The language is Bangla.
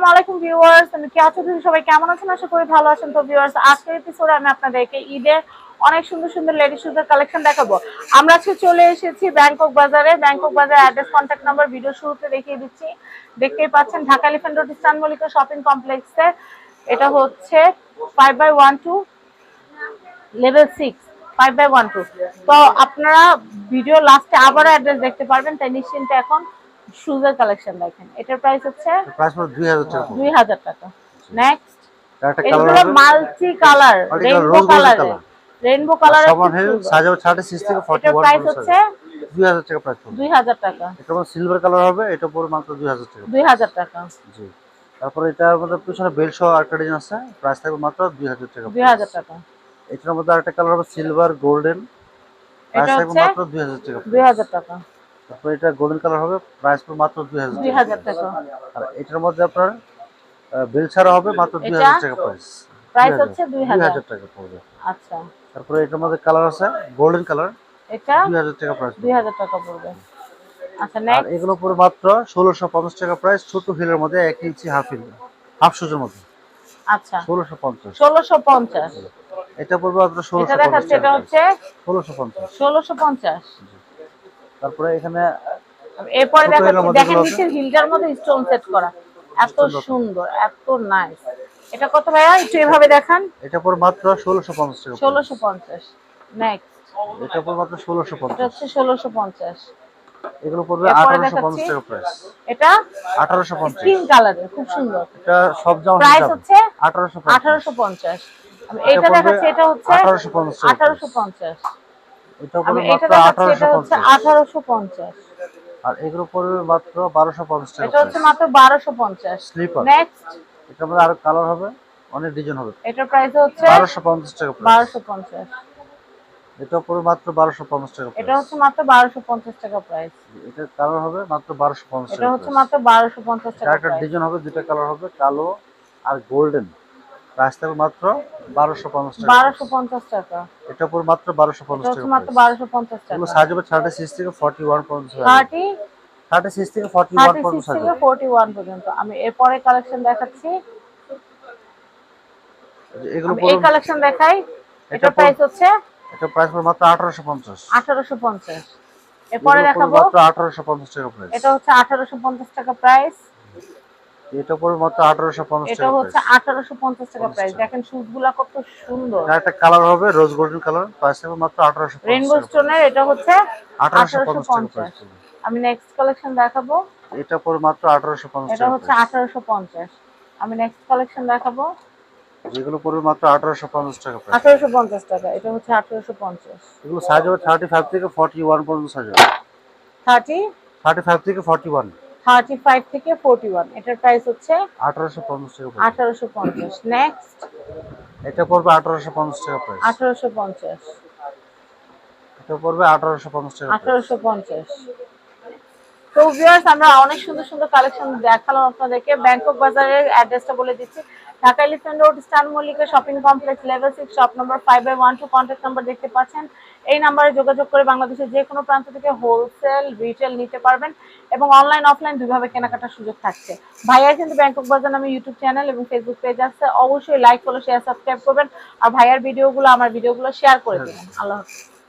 আসসালামু আলাইকুম ভিউয়ার্স, আমি কেয়া চৌধুরী সবাই কেমন আছেন? আশা করি ভালো আছেন। তো ভিউয়ার্স, আজকের এপিসোডে আমি আপনাদেরকে ঈদের অনেক সুন্দর সুন্দর লেডিস শুজের কালেকশন দেখাবো। আমরা আজকে চলে এসেছি ব্যাংকক বাজারে। ব্যাংকক বাজার অ্যাড্রেস কন্ট্যাক্ট নাম্বার ভিডিও শুরুতে দেখিয়ে দিচ্ছি। দেখতেই পাচ্ছেন, Dhaka elephant road eastern Mallika shopping কমপ্লেক্সে এটা হচ্ছে five by one two level six five by one two তো আপনারা ভিডিও লাস্টে আবার অ্যাড্রেস দেখতে পারবেন। তাই নিশ্চিন্তে এখন শুজের কালেকশন দেখেন এটার প্রাইস হচ্ছে প্রাইস দুই হাজার টাকা দুই হাজার টাকা নেক্সট একটা colour multi colour rainbow colour rainbow colour সমান হয়ে সাজাবে থার্টি সিক্স থেকে ফর্টি এটার প্রাইস হচ্ছে দুই হাজার টাকা প্রাইস পড়বে দুই হাজার টাকা এটা মানে সিলভার কালার হবে এটা পড়বে মাত্র দুই হাজার টাকা দুই হাজার টাকা জি তারপরে এটার মধ্যে পিছনে বেল সহ আরেকটা ডিজাইন আছে প্রাইস থাকবে মাত্র দুই হাজার টাকা দুই হাজার টাকা এটার মধ্যে আরেকটা কালার হবে সিলভার গোল্ডেন প্রাইস এটা থাকবে হচ্ছে মাত্র দুই হাজার টাকা দুই হাজার টাকা তারপরে এটা গোল্ডেন কালার হবে প্রাইস পড়বে মাত্র দুই হাজার টাকা। হাজার টাকা। আর এটার মধ্যে আপনার বেল ছাড়া হবে মাত্র দুই? হাজার টাকা প্রাইস প্রাইস হচ্ছে দুই দুই হাজার। হাজার টাকা পড়বে। আচ্ছা। তারপরে এটার মধ্যে কালার আছে গোল্ডেন কালার এটা দুই হাজার টাকা প্রাইস দুই হাজার টাকা পড়বে। আচ্ছা নেক্সট আর এগুলো পড়বে মাত্র ষোলোশো পঞ্চাশ টাকা প্রাইস ছোট হিলের মধ্যে এক ইঞ্চি হাফ হিল হাফ সুজের মধ্যে। আচ্ছা। ষোলোশো পঞ্চাশ। ষোলোশো পঞ্চাশ। এটা পড়বে মাত্র ষোলোশো এটা দেখাচ্ছে এটা হচ্ছে ষোলোশো পঞ্চাশ। ষোলোশো পঞ্চাশ। তারপরে এখানে এরপরে দেখেন নিচের হিলটার মধ্যে স্টোন সেট করা। এত সুন্দর। এত নাইস এটা কত ভাইয়া? একটু এভাবে দেখান। এটা পড়বে মাত্র ষোলোশো পঞ্চাশ টাকা price। ষোলোশো পঞ্চাশ। নেক্সট এটা পড়বে মাত্র ষোলোশো এটা হচ্ছে ষোলোশো পঞ্চাশ। এগুলো পড়বে এরপরে আঠারোশো পঞ্চাশ দেখাচ্ছি। টাকা প্রাইস এটা আঠারোশো পঞ্চাশ। স্কিন কালারের খুব সুন্দর। এটা সব জামা প্রাইস হচ্ছে আঠারোশো আঠারোশো পঞ্চাশ। আমি এটা এটা দেখাচ্ছি এটা হচ্ছে 1850 টাকা আঠারোশো পঞ্চাশ। এটা পড়বে মাত্র এটা পঞ্চাশ। আর এগুলো পড়বে মাত্র বারোশো পঞ্চাশ টাকা এটা হচ্ছে মাত্র স্লিপার নেক্সট মধ্যে আরও কালার হবে অনেক ডিজাইন হবে। এটার প্রাইস হচ্ছে টাকা এটা পড়বে মাত্র বারোশো পঞ্চাশ টাকা এটা হচ্ছে মাত্র বারোশো পঞ্চাশ টাকা প্রাইস এটার কালার হবে মাত্র এটা হচ্ছে মাত্র বারোশো পঞ্চাশ টাকা একটা ডিজাইন হবে দুটা কালার হবে কালো আর গোল্ডেন প্রাইস থাকবে মাত্র বারোশো পঞ্চাশ টাকা বারোশো পঞ্চাশ টাকা। এটা পড়বে মাত্র বারোশো পঞ্চাশ টাকা মাত্র বারোশো পঞ্চাশ টাকা। সাইজ হবে থার্টি সিক্স থেকে ফর্টি ওয়ান পর্যন্ত থার্টি থার্টি সিক্স থেকে ফর্টি ওয়ান পর্যন্ত থেকে ফোরটি ওয়ান পর্যন্ত। আমি এরপরে কালেকশন দেখাচ্ছি। এগুলো এই কালেকশন দেখাই। এটা প্রাইস হচ্ছে এটা প্রাইস মাত্র আঠারোশো পঞ্চাশ। আঠারোশো পঞ্চাশ। এরপরে দেখাবো। মাত্র আঠারোশো পঞ্চাশ টাকা প্রাইস এটা হচ্ছে আঠারোশো পঞ্চাশ টাকা প্রাইস এটা পড়বে মাত্র আঠারোশো পঞ্চাশ এটা হচ্ছে প্রাইস আঠারোশো পঞ্চাশ টাকা প্রাইস দেখেন শুজগুলা কত সুন্দর। আর একটা কালার হবে রোজ গোল্ডেন কালার প্রাইস হবে মাত্র আঠারোশো রেইনবো স্টোনের এটা হচ্ছে আমি নেক্সট কালেকশন দেখাবো। এটা পড়বে মাত্র আঠারোশো পঞ্চাশ এটা হচ্ছে price। আঠারোশো পঞ্চাশ। আমি নেক্সট কালেকশন দেখাবো। যেগুলো পড়বে মাত্র আঠারোশো পঞ্চাশ টাকা প্রাইস আঠারোশো পঞ্চাশ টাকা এটা হচ্ছে আঠারোশো পঞ্চাশ। এগুলো সাইজ হবে থার্টি ফাইভ থেকে ফর্টি ওয়ান পর্যন্ত সাইজ হবে। থার্টি থার্টি ফাইভ থেকে ফর্টি 35 থেকে 41 এটার প্রাইস হচ্ছে 1850 টাকা 1850 নেক্সট এটা পড়বে 1850 টাকা প্রাইস 1850 এটা পড়বে 1850 টাকা 1850 তো ভিউয়ার্স আমরা অনেক সুন্দর সুন্দর কালেকশন দেখালাম আপনাদেরকে। ব্যাংকক বাজারের অ্যাড্রেসটা বলে দিচ্ছি। Dhaka elephant road eastern Mallika shopping complex level six shop number five by one two contact number দেখতে পাচ্ছেন। এই নাম্বারে যোগাযোগ করে বাংলাদেশের যে কোনো প্রান্ত থেকে হোলসেল রিটেল নিতে পারবেন এবং অনলাইন অফলাইন দুইভাবে কেনাকাটার সুযোগ থাকছে। ভাইয়ার কিন্তু ব্যাংকক বাজার নামে ইউটিউব চ্যানেল এবং ফেসবুক পেজ আছে। অবশ্যই লাইক ফলো শেয়ার সাবস্ক্রাইব করবেন। আর ভাইয়ার ভিডিওগুলো আমার ভিডিওগুলো শেয়ার করে দেবেন। আল্লাহ হাফিজ।